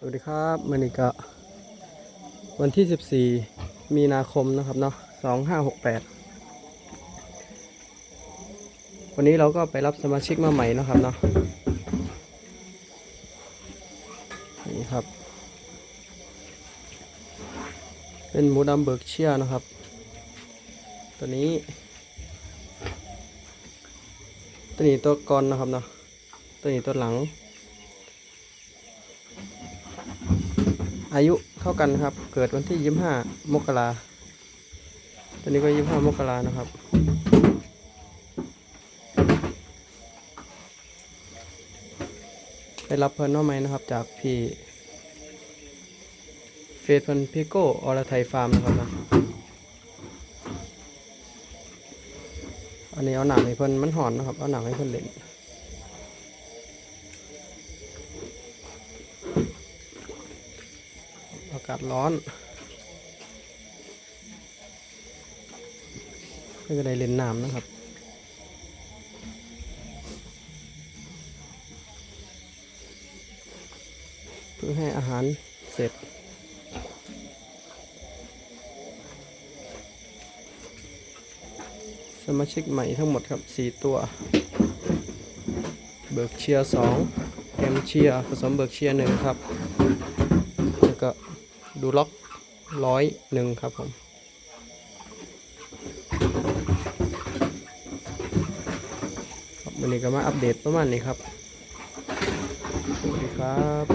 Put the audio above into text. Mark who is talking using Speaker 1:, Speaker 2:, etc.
Speaker 1: สวัสดีครับมันนี้ก็วันที่ 14 มีนาคมนะครับเนาะ2568 วันนี้เราก็ไปรับสมาชิกมาใหม่นะครับเนาะนี่ครับ เป็นหมูดำเบิร์กเชียร์นะครับ ตัวนี้ ตัวนี้ตัวกรนะครับเนาะตัวนี้ตัวหลัง อายุเท่ากันครับ เกิดวันที่25มกราตอนนี้ก็25มกรานะครับไปรับเพิ่นว่าไหมนะครับ จากพี่เฟสเพิ่นพิโก้อรไทยฟาร์มนะครับนะอันนี้เอาหนังให้เพิ่นมันหอนนะครับ เอาหนังให้เพิ่นเล่น อากาศร้อนก็จะได้เล่นน้ำนะครับเพื่อให้อาหารเสร็จสมาชิกใหม่ทั้งหมดครับ 4 ตัว เบิร์กเชียร์2เอมเชียร์ผสมเบิร์กเชียร์หนึ่งครับ แล้วก็ ดูล็อกร้อยหนึ่งครับผมครับวันนี้ก็มาอัปเดตประมาณนี้ครับ สวัสดีครับ